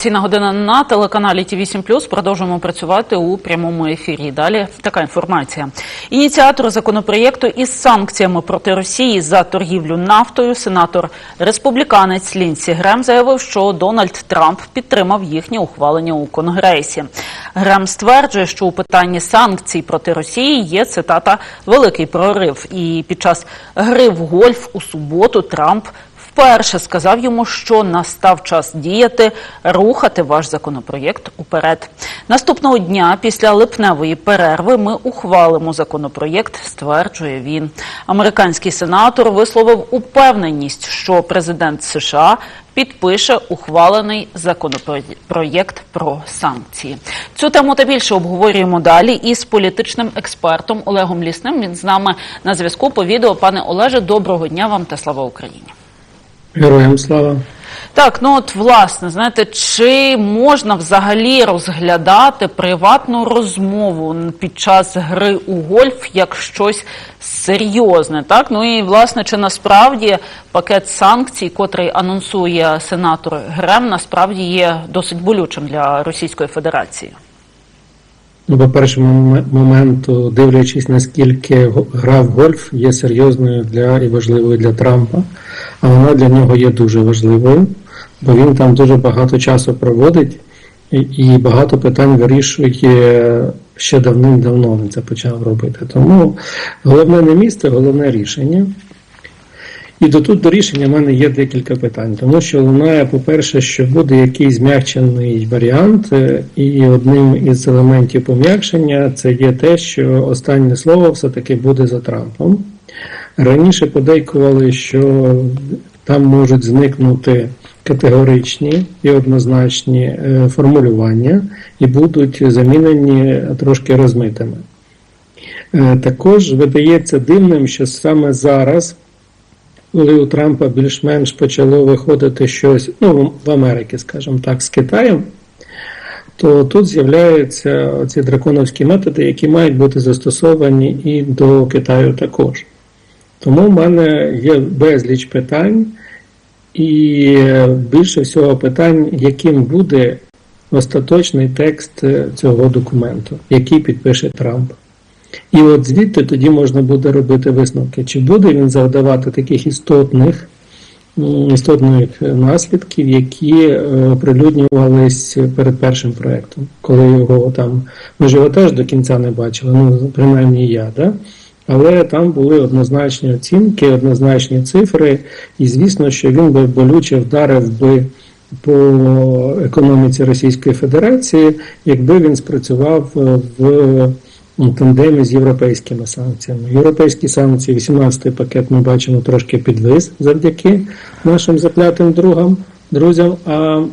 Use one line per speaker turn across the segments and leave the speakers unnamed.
Ціна година на телеканалі Ті 8 Продовжуємо працювати у прямому ефірі. Далі така інформація. Ініціатор законопроєкту із санкціями проти Росії за торгівлю нафтою, сенатор республіканець Лінсі Грем заявив, що Дональд Трамп підтримав їхнє ухвалення у Конгресі. Грем стверджує, що у питанні санкцій проти Росії є цитата великий прорив. І під час гри в гольф у суботу Трамп вперше сказав йому, що настав час діяти, рухати ваш законопроєкт уперед. Наступного дня, після липневої перерви, ми ухвалимо законопроєкт, стверджує він. Американський сенатор висловив упевненість, що президент США підпише ухвалений законопроєкт про санкції. Цю тему та більше обговорюємо далі із політичним експертом Олегом Лісним. Він з нами на зв'язку по відео. Пане Олеже, доброго дня вам та слава Україні.
Героям слава.
Так, ну от власне, знаєте, чи можна взагалі розглядати приватну розмову під час гри у гольф як щось серйозне? Так, ну і власне, чи насправді пакет санкцій, котрий анонсує сенатор Грем, насправді є досить болючим для Російської Федерації?
Ну, по першому моменту, дивлячись, наскільки гра в гольф є серйозною для і важливою для Трампа, а вона для нього є дуже важливою, бо він там дуже багато часу проводить і багато питань вирішує ще давним-давно він це почав робити. Тому головне не місце, головне рішення. І до тут до рішення в мене є декілька питань, тому що лунає, по-перше, що буде якийсь зм'якчений варіант, е, і одним із елементів пом'якшення це є те, що останнє слово все-таки буде за Трампом. Раніше подейкували, що там можуть зникнути категоричні і однозначні е, формулювання, і будуть замінені трошки розмитими. Е, Також видається дивним, що саме зараз коли у Трампа більш-менш почало виходити щось, ну, в Америці, скажімо так, з Китаєм, то тут з'являються ці драконовські методи, які мають бути застосовані і до Китаю також. Тому в мене є безліч питань, і більше всього питань, яким буде остаточний текст цього документу, який підпише Трамп. І от звідти тоді можна буде робити висновки, чи буде він завдавати таких істотних істотних наслідків, які е, прилюднювались перед першим проектом, коли його там, ми ж його теж до кінця не бачили, ну принаймні я, да? але там були однозначні оцінки, однозначні цифри, і звісно, що він би болюче вдарив би по економіці Російської Федерації, якби він спрацював е, в у тандемі з європейськими санкціями. Європейські санкції, 18-й пакет ми бачимо трошки підвис завдяки нашим заклятим другам, друзям. А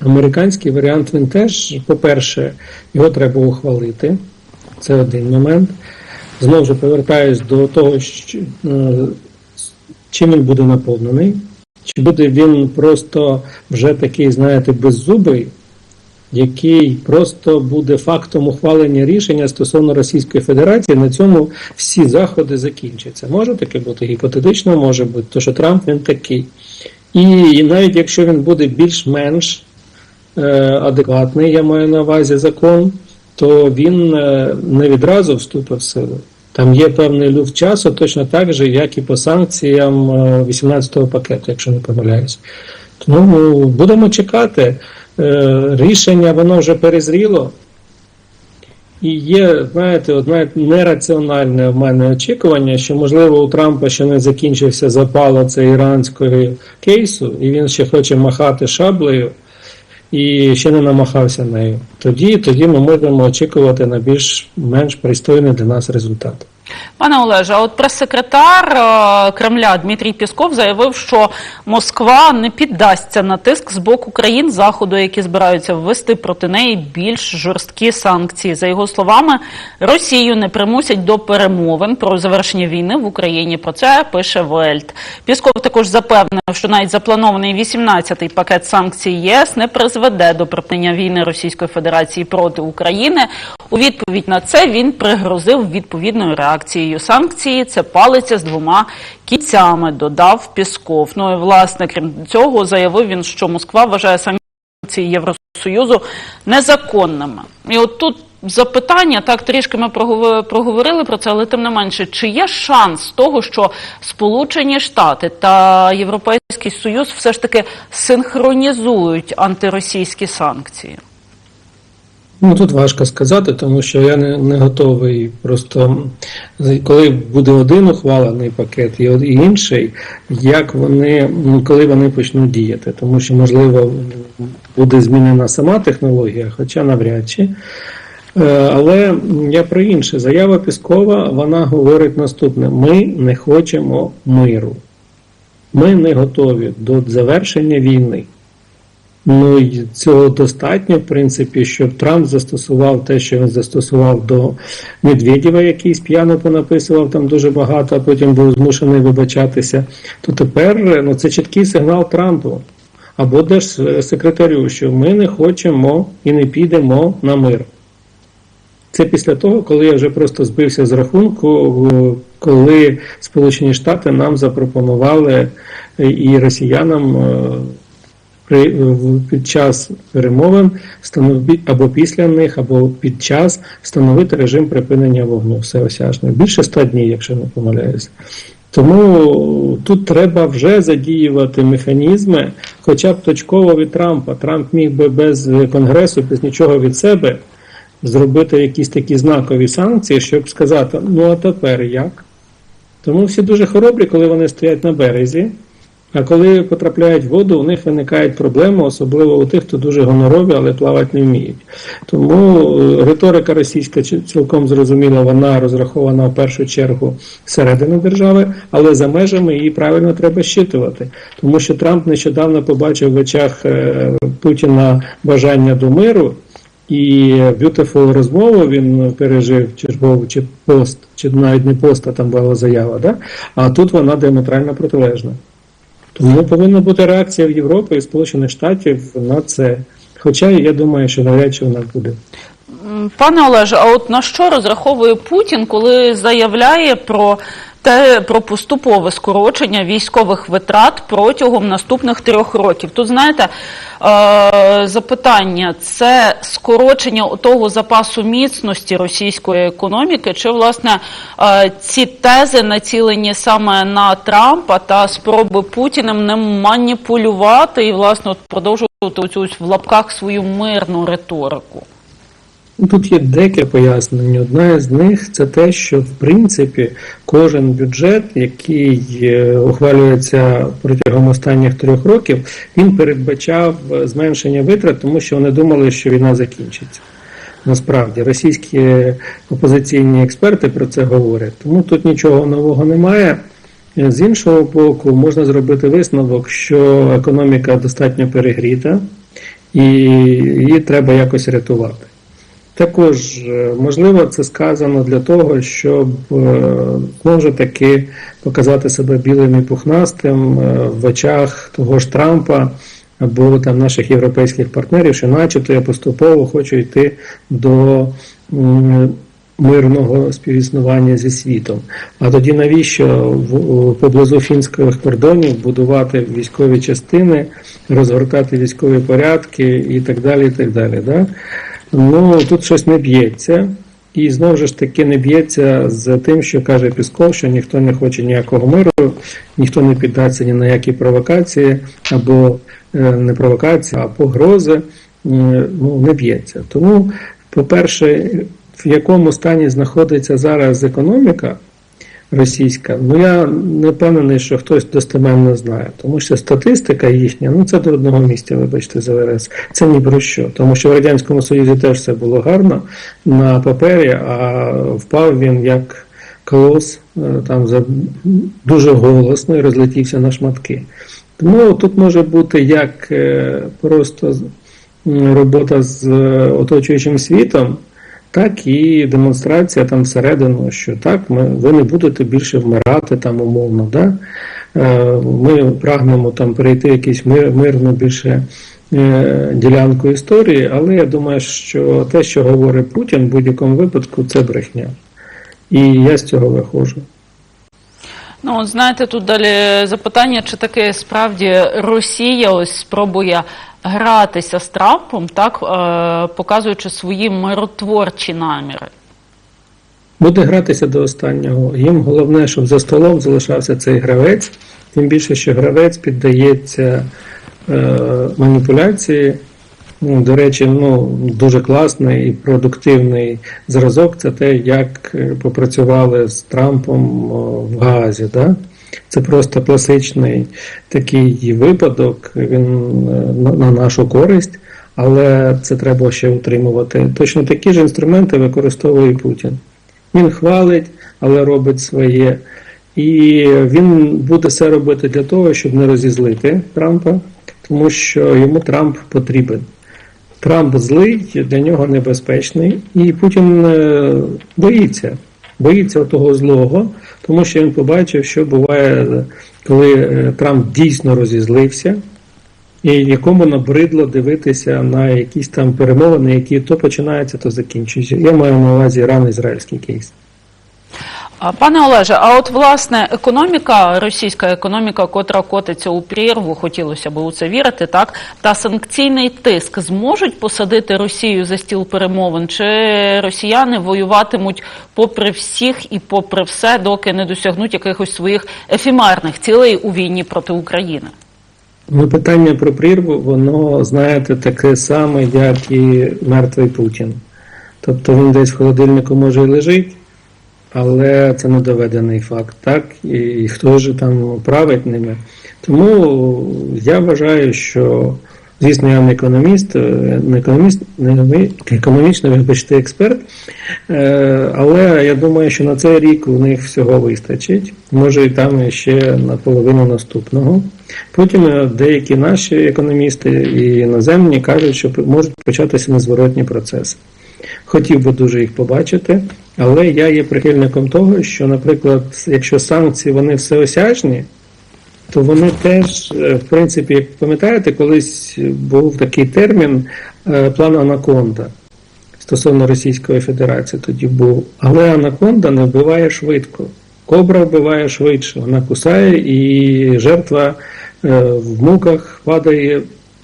американський варіант він теж, по-перше, його треба ухвалити. Це один момент. Знову ж повертаюсь до того, е, чим він буде наповнений. Чи буде він просто вже такий, знаєте, беззубий, який просто буде фактом ухвалення рішення стосовно Російської Федерації, на цьому всі заходи закінчаться. Може таке бути гіпотетично, може бути, тому що Трамп він такий. І, і навіть якщо він буде більш-менш е, адекватний, я маю на увазі закон, то він е, не відразу вступить в силу. Там є певний люфт часу, точно так же, як і по санкціям е, 18-го пакету, якщо не помиляюсь. Тому будемо чекати. Е, Рішення воно вже перезріло. І є, знаєте, одне нераціональне в мене очікування, що, можливо, у Трампа ще не закінчився запал цей іранського кейсу, і він ще хоче махати шаблею і ще не намахався нею. Тоді, тоді ми можемо очікувати на більш-менш пристойний для нас результат.
Пане Олеже, а от прес-секретар е, Кремля Дмитрій Пісков заявив, що Москва не піддасться на тиск з боку країн заходу, які збираються ввести проти неї більш жорсткі санкції. За його словами, Росію не примусять до перемовин про завершення війни в Україні. Про це пише Вельт. Пісков також запевнив, що навіть запланований 18-й пакет санкцій ЄС не призведе до припинення війни Російської Федерації проти України. У відповідь на це він пригрозив відповідною реакцією. Санкції це палиця з двома кінцями, додав Пісков. Ну і власне крім цього заявив він, що Москва вважає санкції Євросоюзу незаконними. І от тут запитання, так трішки ми проговорили про це, але тим не менше, чи є шанс того, що Сполучені Штати та Європейський Союз все ж таки синхронізують антиросійські санкції?
Ну тут важко сказати, тому що я не, не готовий. Просто коли буде один ухвалений пакет і інший, як вони, коли вони почнуть діяти, тому що можливо буде змінена сама технологія, хоча навряд чи. Е, Але я про інше. Заява Піскова вона говорить наступне: ми не хочемо миру. Ми не готові до завершення війни. Ну і цього достатньо, в принципі, щоб Трамп застосував те, що він застосував до Медведєва, який п'яно понаписував там дуже багато, а потім був змушений вибачатися. То тепер ну, це чіткий сигнал Трампу або держсекретарю, що ми не хочемо і не підемо на мир. Це після того, коли я вже просто збився з рахунку, коли Сполучені Штати нам запропонували е, і росіянам е, при під час перемовин або після них, або під час встановити режим припинення вогню всеосяжний. Більше 100 днів, якщо не помиляюся. Тому тут треба вже задіювати механізми, хоча б точково від Трампа. Трамп міг би без конгресу, без нічого від себе зробити якісь такі знакові санкції, щоб сказати: ну а тепер як? Тому всі дуже хоробрі, коли вони стоять на березі. А коли потрапляють в воду, у них виникають проблеми, особливо у тих, хто дуже гонорові, але плавати не вміють. Тому е, риторика російська цілком зрозуміла, вона розрахована в першу чергу всередину держави, але за межами її правильно треба щитувати. Тому що Трамп нещодавно побачив в очах е, Путіна бажання до миру. І beautiful розмову він пережив чергову чи пост, чи навіть не пост, а там була заява, да? а тут вона діаметрально протилежна. Тому повинна бути реакція в Європі і Сполучених Штатів на це. Хоча я думаю, що навряд чи вона буде.
Пане Олеже, а от на що розраховує Путін, коли заявляє про те про поступове скорочення військових витрат протягом наступних трьох років? Тут знаєте е, запитання: це скорочення того запасу міцності російської економіки, чи власне е, ці тези націлені саме на Трампа та спроби Путіним ним маніпулювати і власне продовжувати оцю в лапках свою мирну риторику?
Ну, Тут є декілька пояснень. Одна з них це те, що в принципі кожен бюджет, який е, ухвалюється протягом останніх трьох років, він передбачав зменшення витрат, тому що вони думали, що війна закінчиться. Насправді російські опозиційні експерти про це говорять. Тому тут нічого нового немає. З іншого боку, можна зробити висновок, що економіка достатньо перегріта, і її треба якось рятувати. Також, е, можливо, це сказано для того, щоб е, знову ж таки показати себе білим і пухнастим е, в очах того ж Трампа або там наших європейських партнерів, що начебто я поступово хочу йти до мирного співіснування зі світом. А тоді навіщо поблизу фінських кордонів будувати військові частини, розгортати військові порядки і так далі. І так далі да? Ну тут щось не б'ється. І знову ж таки не б'ється з тим, що каже Пісков, що ніхто не хоче ніякого миру, ніхто не піддаться ні на які провокації, або е, не провокації, а погрози. Е, Ну, не б'ється. Тому, по-перше, в якому стані знаходиться зараз економіка російська, ну я не впевнений, що хтось достеменно знає, тому що статистика їхня, ну це до одного місця, вибачте, за ВРС, це ні про що. Тому що в Радянському Союзі теж все було гарно на папері, а впав він як колос е, там за дуже голосно і розлетівся на шматки. Тому тут може бути як е, просто робота з е, оточуючим світом, так і демонстрація там всередину, що так, ми, ви не будете більше вмирати там умовно. Да? Е, Ми прагнемо там перейти якусь мир, мирну більше е, ділянку історії, але я думаю, що те, що говорить Путін в будь-якому випадку, це брехня. І я з цього виходжу.
Ну, знаєте, тут далі запитання, чи таки справді Росія ось спробує гратися з Трампом, так е, показуючи свої миротворчі наміри?
Буде гратися до останнього. Їм головне, щоб за столом залишався цей гравець, тим більше, що гравець піддається е, маніпуляції. Ну, до речі, ну, дуже класний і продуктивний зразок це те, як е, попрацювали з Трампом в Гаазі. Да? Це просто класичний такий випадок, він е, на, на нашу користь, але це треба ще утримувати. Точно такі ж інструменти використовує Путін. Він хвалить, але робить своє. І він буде все робити для того, щоб не розізлити Трампа, тому що йому Трамп потрібен. Трамп злий, для нього небезпечний, і Путін е, боїться. Боїться того злого, тому що він побачив, що буває, коли е, Трамп дійсно розізлився, і якому набридло дивитися на якісь там перемовини, які то починаються, то закінчуються. Я маю на увазі рано ізраїльський
кейс. Пане Олеже, а от власне економіка, російська економіка, котра котиться у прірву, хотілося б у це вірити, так та санкційний тиск зможуть посадити Росію за стіл перемовин, чи росіяни воюватимуть попри всіх і попри все, доки не досягнуть якихось своїх ефемерних цілей у війні проти України?
Ну, питання про прірву, воно, знаєте, таке саме, як і мертвий Путін. Тобто він десь в холодильнику може і лежить, але це не доведений факт, так? І хто ж там править ними. Тому я вважаю, що, звісно, я не економіст, е, не економіст, не економічний, вибачте, експерт, е, але я думаю, що на цей рік у них всього вистачить. Може, і там ще на половину наступного. Потім е, деякі наші економісти і іноземні кажуть, що можуть початися незворотні процеси. Хотів би дуже їх побачити, але я є прихильником того, що, наприклад, якщо санкції вони всеосяжні, то вони теж, е, в принципі, як пам'ятаєте, колись був такий термін е, план Анаконда стосовно Російської Федерації тоді був. Але Анаконда не вбиває швидко. Кобра вбиває швидше, вона кусає і жертва е, в муках падає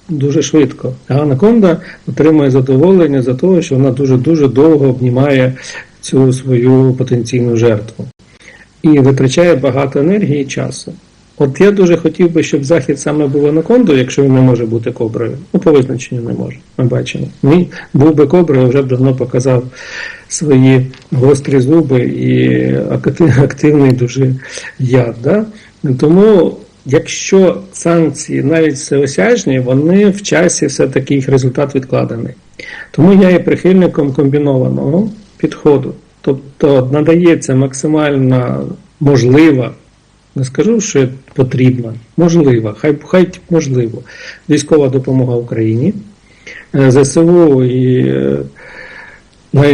дуже швидко. А анаконда отримує задоволення за те, що вона дуже-дуже довго обнімає цю свою потенційну жертву і витрачає багато енергії і часу. От я дуже хотів би, щоб захід саме був анакондою, якщо він не може бути коброю. Ну, по визначенню не може. Ми бачимо. Він був би коброю, вже б давно показав свої гострі зуби і активний дуже яд. Да? Тому, якщо санкції навіть всеосяжні, вони в часі все-таки їх результат відкладений. Тому я є прихильником комбінованого підходу. Тобто надається максимально можлива, не скажу, що потрібна, можлива, хай, хай можливо, військова допомога Україні. Е, ЗСУ і е,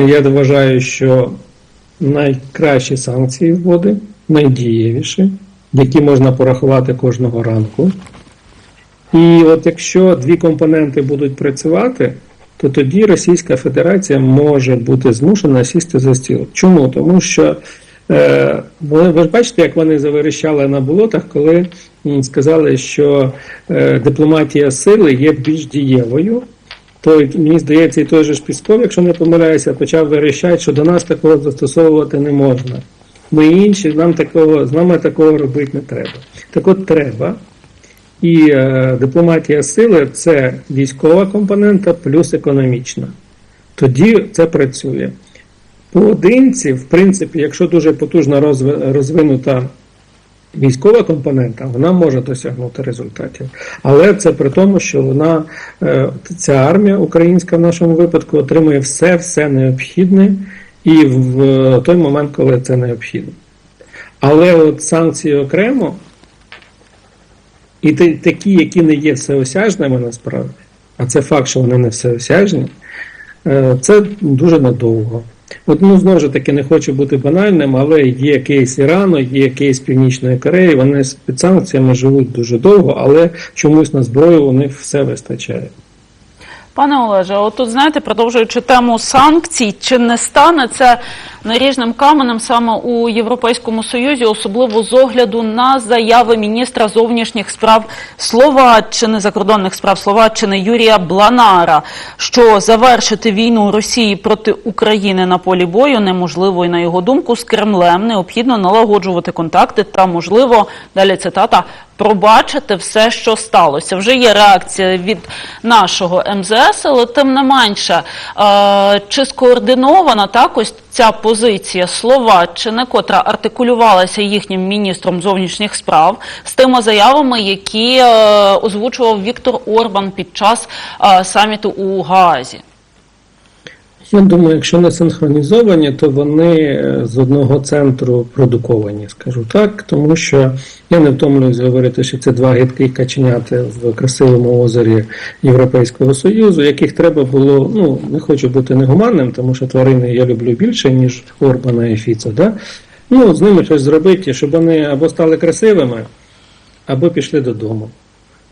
я вважаю, що найкращі санкції вводи, найдієвіші, які можна порахувати кожного ранку. І от якщо дві компоненти будуть працювати, то тоді Російська Федерація може бути змушена сісти за стіл. Чому? Тому що е, ви, ж бачите, як вони заверещали на болотах, коли сказали, що е, дипломатія сили є більш дієвою. То мені здається, і той же ж Пісков, якщо не помиляюся, почав верещати, що до нас такого застосовувати не можна. Ми інші, нам такого, з нами такого робити не треба. Так от треба. І е, дипломатія сили це військова компонента плюс економічна. Тоді це працює. Поодинці, в принципі, якщо дуже потужно розви- розвинута військова компонента, вона може досягнути результатів. Але це при тому, що вона, е, ця армія українська в нашому випадку отримує все, все необхідне і в той момент, коли це необхідно. Але от санкції окремо, і та- такі, які не є всеосяжними насправді, а це факт, що вони не всеосяжні, е, це дуже надовго. От, ну, знову ж таки, не хочу бути банальним, але є кейс Ірану, є кейс Північної Кореї, вони під санкціями живуть дуже довго, але чомусь на зброю у них все вистачає.
Пане Олеже, от тут знаєте, продовжуючи тему санкцій, чи не стане це наріжним каменем саме у Європейському Союзі, особливо з огляду на заяви міністра зовнішніх справ Словаччини, закордонних справ Словаччини Юрія Бланара, що завершити війну Росії проти України на полі бою неможливо, і на його думку, з Кремлем необхідно налагоджувати контакти та, можливо, далі цитата. Пробачити все, що сталося. Вже є реакція від нашого МЗС, але тим не менше, е, чи скоординована так ось ця позиція Словаччини, котра артикулювалася їхнім міністром зовнішніх справ, з тими заявами, які е, озвучував Віктор Орбан під час е, саміту у Гаазі?
Я думаю, якщо не синхронізовані, то вони е, з одного центру продуковані, скажу так, тому що я не втомлююсь говорити, що це два гидкі каченяти в красивому озері Європейського Союзу, яких треба було, ну не хочу бути негуманним, тому що тварини я люблю більше, ніж Орбана і Фіцо. Да? Ну, з ними щось зробити, щоб вони або стали красивими, або пішли додому.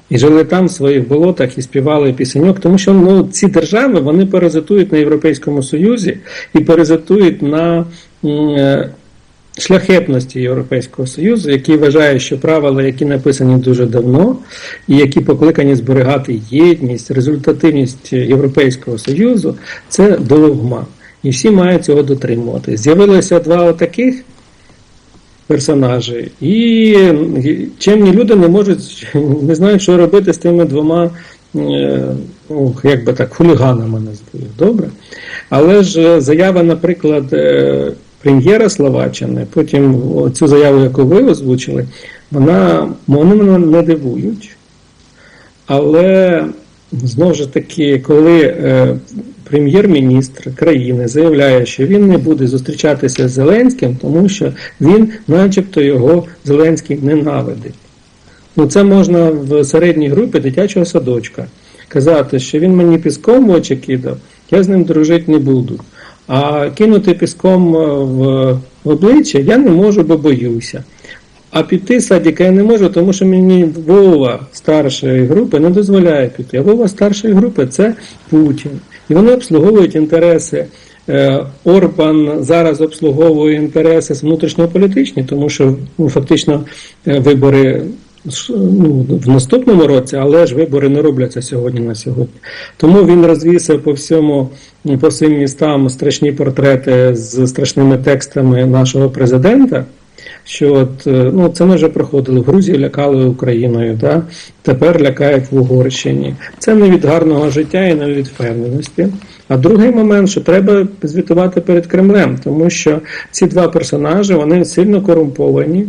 І жили там в своїх болотах і співали пісеньок, тому що ну, ці держави вони паразитують на Європейському Союзі і паразитують на е, шляхетності Європейського Союзу, який вважає, що правила, які написані дуже давно, і які покликані зберігати єдність, результативність Європейського Союзу, це догма. І всі мають цього дотримувати. З'явилося два таких персонажі, і чимні люди не можуть, не знають, що робити з тими двома, ну, як би так, хуліганами назву. Добре. Але ж заява, наприклад, е, прем'єра Словаччини, потім цю заяву, яку ви озвучили, вона вони мене не дивують. Але знову ж таки, коли е, прем'єр-міністр країни заявляє, що він не буде зустрічатися з Зеленським, тому що він, начебто, його Зеленський ненавидить. Ну, це можна в середній групі дитячого садочка казати, що він мені піском в очі кидав, я з ним дружити не буду. А кинути піском в, в обличчя я не можу, бо боюся. А піти з садика я не можу, тому що мені Вова старшої групи не дозволяє піти. А Вова старшої групи це Путін. І вони обслуговують інтереси. Е, Орбан зараз обслуговує інтереси внутрішньополітичні, тому що ну, фактично е, вибори ну, в наступному році, але ж вибори не робляться сьогодні на сьогодні. Тому він розвісив по всьому по всім містам страшні портрети з страшними текстами нашого президента. Що от, ну, це ми вже проходили в Грузії, лякали Україною, да? тепер лякають в Угорщині. Це не від гарного життя і не від впевненості. А другий момент, що треба звітувати перед Кремлем, тому що ці два персонажі вони сильно корумповані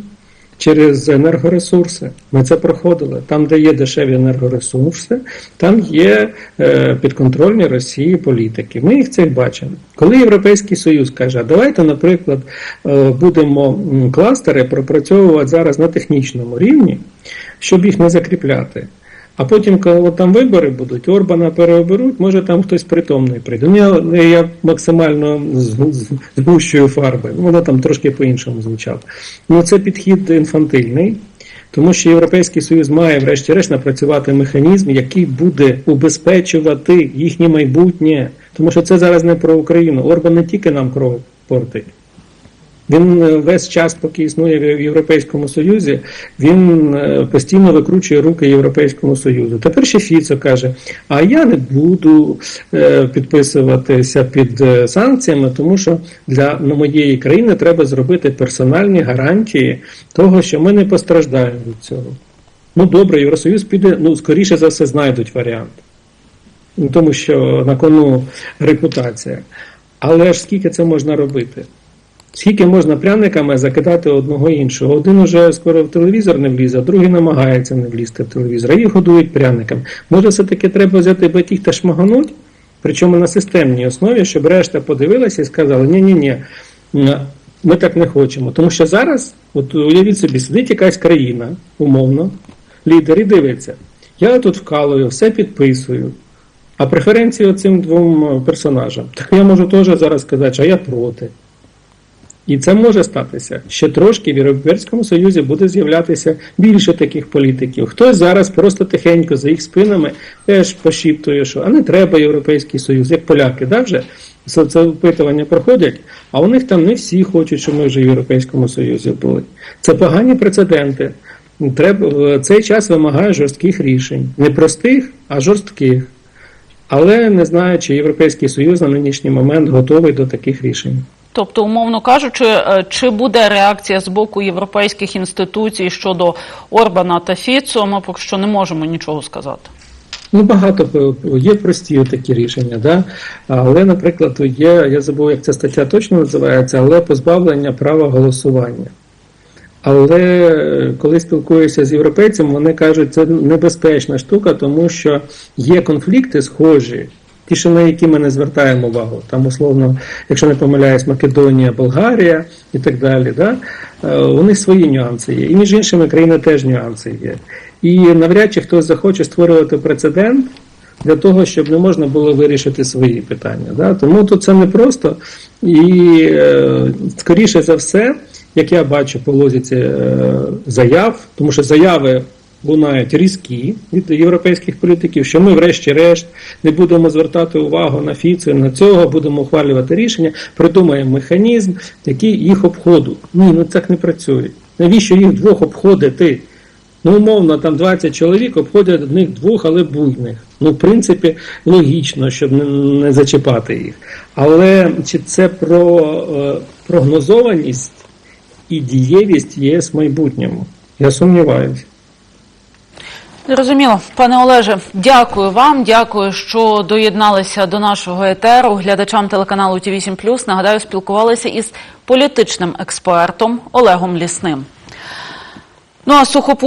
через енергоресурси. Ми це проходили. Там, де є дешеві енергоресурси, там є е, підконтрольні Росії політики. Ми їх це бачимо. Коли Європейський Союз каже, давайте, наприклад, е, будемо кластери пропрацьовувати зараз на технічному рівні, щоб їх не закріпляти. А потім, коли там вибори будуть, Орбана переоберуть, може там хтось притомний прийде. Ну, я, я максимально згущую фарби. Воно там трошки по-іншому звучало. Ну це підхід інфантильний, тому що Європейський Союз має, врешті-решт, напрацювати механізм, який буде убезпечувати їхнє майбутнє. Тому що це зараз не про Україну. Орбан не тільки нам кров портить. Він весь час, поки існує в Європейському Союзі, він постійно викручує руки Європейському Союзу. Тепер ще Фіцо каже: а я не буду підписуватися під санкціями, тому що для моєї країни треба зробити персональні гарантії того, що ми не постраждаємо від цього. Ну добре, Євросоюз піде, ну скоріше за все знайдуть варіант, тому що на кону репутація. Але ж скільки це можна робити? Скільки можна пряниками закидати одного іншого? Один уже скоро в телевізор не влізе, а другий намагається не влізти в телевізор, а їх годують пряниками. Може, все-таки треба взяти батіг та шмагануть, причому на системній основі, щоб решта подивилася і сказала, ні-ні-ні, ми так не хочемо. Тому що зараз, от уявіть собі, сидить якась країна, умовно, лідер і дивиться. Я тут вкалую, все підписую. А преференції цим двом персонажам. Так я можу теж зараз сказати, що я проти. І це може статися. Ще трошки в Європейському Союзі буде з'являтися більше таких політиків. Хтось зараз просто тихенько за їх спинами теж пошіптує, що а не треба Європейський Союз, як поляки, да, вже це, опитування проходять, а у них там не всі хочуть, щоб ми вже в Європейському Союзі були. Це погані прецеденти. Треба цей час вимагає жорстких рішень, не простих, а жорстких. Але не знаю, чи Європейський Союз на нинішній момент готовий до таких рішень.
Тобто, умовно кажучи, е, чи буде реакція з боку європейських інституцій щодо Орбана та Фіцо, ми поки що не можемо нічого сказати.
Ну, багато є прості такі рішення, да? але, наприклад, є, я забув, як ця стаття точно називається, але позбавлення права голосування. Але е, коли спілкуюся з європейцями, вони кажуть, це небезпечна штука, тому що є конфлікти схожі, ті, що на які ми не звертаємо увагу. Там, условно, якщо не помиляюсь, Македонія, Болгарія і так далі. Да? Е, У них свої нюанси є. І між іншими країни теж нюанси є. І навряд чи хтось захоче створювати прецедент для того, щоб не можна було вирішити свої питання. Да? Тому тут це непросто. І е, скоріше за все, як я бачу по лозіці е, заяв, тому що заяви лунають різкі від європейських політиків, що ми, врешті-решт, не будемо звертати увагу на Фіцу, на цього, будемо ухвалювати рішення, придумаємо механізм, який їх обходу. Ні, ну так не працює. Навіщо їх двох обходити? Ну, умовно, там 20 чоловік обходять одних двох, але буйних. Ну, в принципі, логічно, щоб не, не зачіпати їх. Але чи це про е, прогнозованість і дієвість ЄС в майбутньому? Я сумніваюся.
Зрозуміло, пане Олеже, дякую вам. Дякую, що доєдналися до нашого етеру. Глядачам телеканалу Ті 8 Нагадаю, спілкувалися із політичним експертом Олегом Лісним. Ну а сухопутні